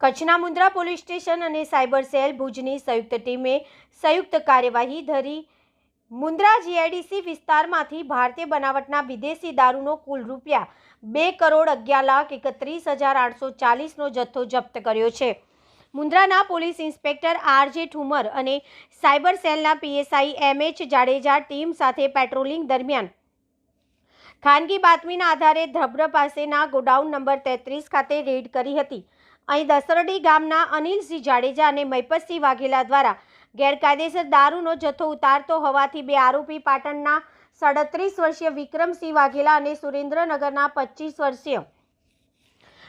કચ્છના Mundra police station અને cyber cell ભુજની સંયુક્ત ટીમે સંયુક્ત કાર્યવાહી ધરી મુન્દ્રા જીઆઈડીસી વિસ્તારમાંથી ભારતીય બનાવટના વિદેશી દારૂનો કુલ રૂપિયા બે કરોડ અગિયાર લાખ એકત્રીસ હજાર આઠસો ચાલીસનો જથ્થો જપ્ત કર્યો છે. મુન્દ્રાના પોલીસ ઇન્સ્પેક્ટર આર જે ઠુમર અને સાયબર સેલના PSI M H Jadeja team સાથે પેટ્રોલિંગ દરમિયાન ખાનગી બાતમીના આધારે ધ્રબ્ર પાસેના ગોડાઉન નંબર તેત્રીસ ખાતે રેડ કરી હતી. અહીં દસરડી ગામના અનિલસિંહ જાડેજા અને મૈપતસિંહ વાઘેલા દ્વારા ગેરકાયદેસર દારૂનો જથ્થો ઉતારતો હોવાથી બે આરોપી પાટણના સાડત્રીસ વર્ષીય વિક્રમસિંહ વાઘેલા અને સુરેન્દ્રનગરના પચીસ વર્ષીય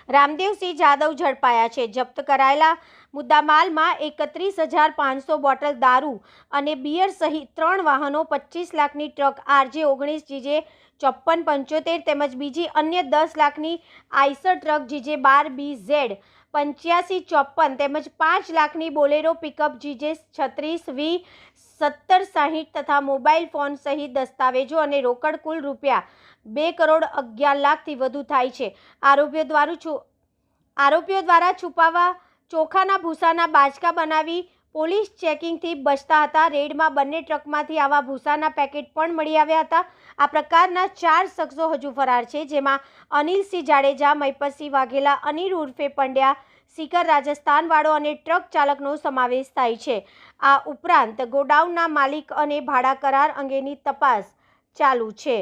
રામદેવસિંહ જાદવ ઝડપાયા છે. જપ્ત કરાયેલા મુદ્દામાલમાં એકત્રીસ હજાર પાંચસો બોટલ દારૂ અને બિયર સહિત ત્રણ વાહનો પચીસ લાખની ટ્રક આરજે ઓગણીસ જીજે ચોપ્પન, પંચોતેર તેમજ બીજી અન્ય દસ લાખની આઈસર ટ્રક જીજે બાર બી ઝેડ પંચ્યાસી, ચોપ્પન તેમજ પાંચ લાખની બોલેરો પિકઅપ જીજે છત્રીસ વી સત્તર સાહીઠ તથા મોબાઈલ ફોન સહિત દસ્તાવેજો અને રોકડ કુલ રૂપિયા બે કરોડ અગિયાર લાખથી વધુ થાય છે. આરોપીઓ દ્વારા આરોપીઓ દ્વારા છુપાવા ચોખાના ભૂસાના બાજકા બનાવી પોલીસ ચેકિંગથી બચતા હતા. રેડમાં બંને ટ્રકમાંથી આવા ભૂસાના પેકેટ પણ મળી આવ્યા હતા. આ પ્રકારના ચાર શખ્સો હજુ ફરાર છે, જેમાં અનિલસિંહ જાડેજા મૈપતસિંહ વાઘેલા, અનિલ ઉર્ફે પંડ્યા સિકર રાજસ્થાનવાળો અને ટ્રક ચાલકનો સમાવેશ થાય છે. આ ઉપરાંત ગોડાઉનના માલિક અને ભાડા કરાર અંગેની તપાસ ચાલુ છે.